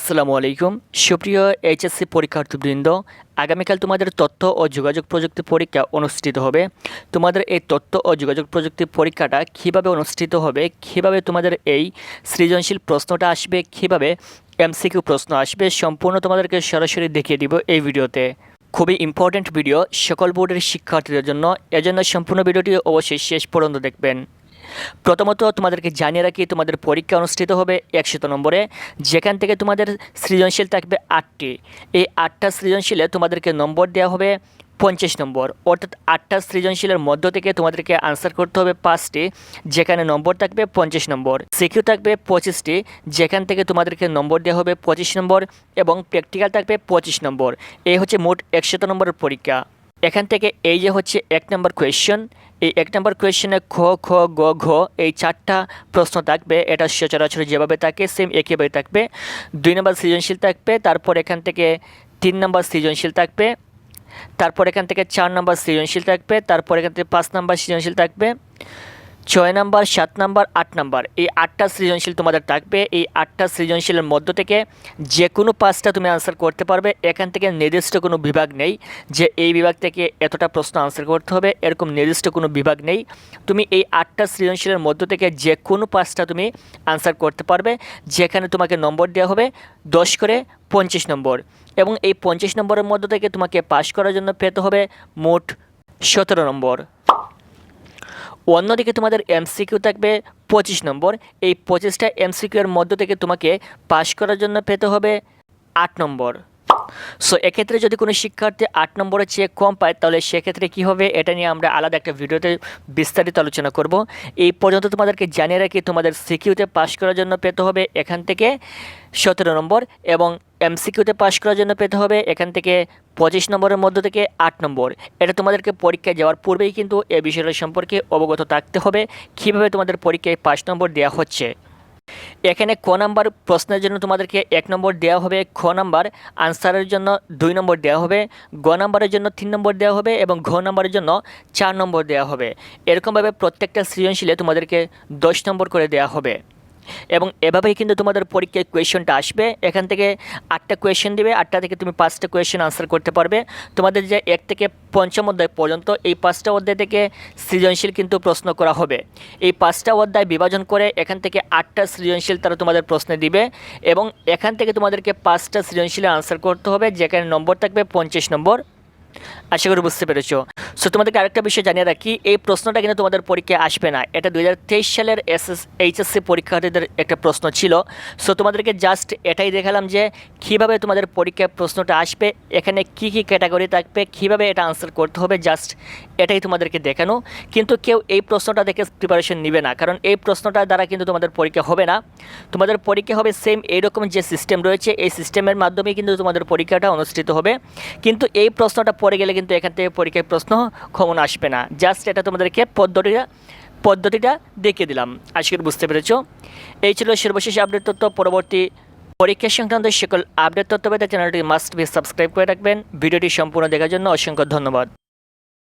আসসালামু আলাইকুম। সুপ্রিয় এইচএসসি পরীক্ষার্থীবৃন্দ, আগামীকাল তোমাদের তথ্য ও যোগাযোগ প্রযুক্তি পরীক্ষা অনুষ্ঠিত হবে। তোমাদের এই তথ্য ও যোগাযোগ প্রযুক্তি পরীক্ষাটা কীভাবে অনুষ্ঠিত হবে, কীভাবে তোমাদের এই সৃজনশীল প্রশ্নটা আসবে, কীভাবে এমসিকিউ প্রশ্ন আসবে, সম্পূর্ণ তোমাদেরকে সরাসরি দেখিয়ে দিব এই ভিডিওতে। খুবই ইম্পর্ট্যান্ট ভিডিও সকল বোর্ডের শিক্ষার্থীদের জন্য। এজন্য সম্পূর্ণ ভিডিওটি অবশ্যই শেষ পর্যন্ত দেখবেন। প্রথমত তোমাদেরকে জানিয়ে রাখি, তোমাদের পরীক্ষা অনুষ্ঠিত হবে একশত নম্বরে, যেখান থেকে তোমাদের সৃজনশীল থাকবে আটটি। এই আটটা সৃজনশীলে তোমাদেরকে নম্বর দেওয়া হবে পঞ্চাশ নম্বর। অর্থাৎ আটটা সৃজনশীলের মধ্য থেকে তোমাদেরকে আনসার করতে হবে পাঁচটি, যেখানে নম্বর থাকবে পঞ্চাশ নম্বর। সিকিউ থাকবে পঁচিশটি, যেখান থেকে তোমাদেরকে নম্বর দেওয়া হবে পঁচিশ নম্বর এবং প্র্যাকটিক্যাল থাকবে পঁচিশ নম্বর। এই হচ্ছে মোট একশত নম্বরের পরীক্ষা। এখান থেকে এই যে হচ্ছে এক নম্বর কোয়েশ্চন এই এক নম্বর কোয়েশ্চেনে খ খ, গ, ঘ, এই চারটা প্রশ্ন থাকবে। এটা সচরাচর যেভাবে থাকে সেম একইভাবে থাকবে। দুই নম্বর সৃজনশীল থাকবে, তারপর এখান থেকে তিন নম্বর সৃজনশীল থাকবে। তারপর এখান থেকে চার নম্বর সৃজনশীল থাকবে, তারপর এখান থেকে পাঁচ নম্বর সৃজনশীল থাকবে। ছয় নাম্বার, সাত নাম্বার, আট নাম্বার। এই আটটা সৃজনশীল তোমাদের থাকবে। এই আটটা সৃজনশীলের মধ্য থেকে যে কোনো পাঁচটা তুমি আনসার করতে পারবে। এখান থেকে নির্দিষ্ট কোনো বিভাগ নেই যে এই বিভাগ থেকে এতটা প্রশ্ন আনসার করতে হবে। এরকম নির্দিষ্ট কোনো বিভাগ নেই। তুমি এই আটটা সৃজনশীলের মধ্য থেকে যে কোনো পাঁচটা তুমি আনসার করতে পারবে। যেখানে তোমাকে নম্বর দেওয়া হবে দশ করে পঞ্চাশ নম্বর। এবং এই পঞ্চাশ নম্বরের মধ্য থেকে তোমাকে পাশ করার জন্য পেতে হবে মোট সতেরো নম্বর। অন্যদিকে তোমাদের এমসিকিউ থাকবে পঁচিশ নম্বর। এই পঁচিশটা এমসিকিউ এর মধ্য থেকে তোমাকে পাশ করার জন্য পেতে হবে আট নম্বর। সো এক্ষেত্রে যদি কোনো শিক্ষার্থী আট নম্বরের চেয়ে কম পায়, তাহলে সেক্ষেত্রে কী হবে? এটা নিয়ে আমরা আলাদা একটা ভিডিওতে বিস্তারিত আলোচনা করব। এই পর্যন্ত তোমাদেরকে জানিয়ে রাখি, তোমাদের সিকিউতে পাশ করার জন্য পেতে হবে এখান থেকে সতেরো নম্বর এবং এমসিকিউতে পাশ করার জন্য পেতে হবে। এখান থেকে পঁচিশ নম্বরের মধ্য থেকে আট নম্বর। এটা তোমাদেরকে পরীক্ষায় যাওয়ার পূর্বেই কিন্তু এ বিষয়টা সম্পর্কে অবগত থাকতে হবে, কীভাবে তোমাদের পরীক্ষায় পাঁচ নম্বর দেওয়া হচ্ছে। এখানে ক নাম্বার প্রশ্নের জন্য তোমাদেরকে এক নম্বর দেওয়া হবে, খ নাম্বার আনসারের জন্য দুই নম্বর দেওয়া হবে, গ নাম্বারের জন্য তিন নম্বর দেওয়া হবে এবং ঘ নাম্বারের জন্য চার নম্বর দেওয়া হবে। এরকমভাবে প্রত্যেকটা সৃজনশীলে তোমাদেরকে দশ নম্বর করে দেওয়া হবে। এবং এভাবেই কিন্তু তোমাদের পরীক্ষায় কোয়েশনটা আসবে। এখান থেকে আটটা কোয়েশন দেবে, আটটা থেকে তুমি পাঁচটা কোয়েশন আনসার করতে পারবে। তোমাদের যে এক থেকে পঞ্চম অধ্যায় পর্যন্ত এই পাঁচটা অধ্যায় থেকে সৃজনশীল কিন্তু প্রশ্ন করা হবে। এই পাঁচটা অধ্যায় বিভাজন করে এখান থেকে আটটা সৃজনশীল তারা তোমাদের প্রশ্নে দিবে এবং এখান থেকে তোমাদেরকে পাঁচটা সৃজনশীলের আনসার করতে হবে, যেখানে নম্বর থাকবে পঞ্চাশ নম্বর। আশা করি বুঝতে পেরেছ। সো তোমাদেরকে আরেকটা বিষয় জানিয়ে রাখি, এই প্রশ্নটা কিন্তু তোমাদের পরীক্ষায় আসবে না। এটা দু হাজার তেইশ সালের এস এস এইচএসসি পরীক্ষার্থীদের একটা প্রশ্ন ছিল। সো তোমাদেরকে জাস্ট এটাই দেখালাম যে, কীভাবে তোমাদের পরীক্ষায় প্রশ্নটা আসবে, এখানে কি কি ক্যাটাগরি থাকবে, কীভাবে এটা আনসার করতে হবে জাস্ট এটাই তোমাদেরকে দেখানো। কিন্তু কেউ এই প্রশ্নটা দেখে প্রিপারেশন নেবে না, কারণ এই প্রশ্নটার দ্বারা কিন্তু তোমাদের পরীক্ষা হবে না। তোমাদের পরীক্ষা হবে সেম এইরকম যে সিস্টেম রয়েছে, এই সিস্টেমের মাধ্যমেই কিন্তু তোমাদের পরীক্ষাটা অনুষ্ঠিত হবে। কিন্তু এই প্রশ্নটা পড়ে গেলে কিন্তু এখান থেকে পরীক্ষায় প্রশ্ন কমন আসবে না। জাস্ট এটা তোমাদেরকে পদ্ধতিটা পদ্ধতিটা দেখিয়ে দিলাম। আজকে বুঝতে পেরেছ? এই ছিল সর্বশেষ আপডেট তথ্য। পরবর্তী পরীক্ষা সংক্রান্ত সকল আপডেট তথ্য পেতে চ্যানেলটি মাস্ট বি সাবস্ক্রাইব করে রাখবেন। ভিডিওটি সম্পূর্ণ দেখার জন্য অসংখ্য ধন্যবাদ।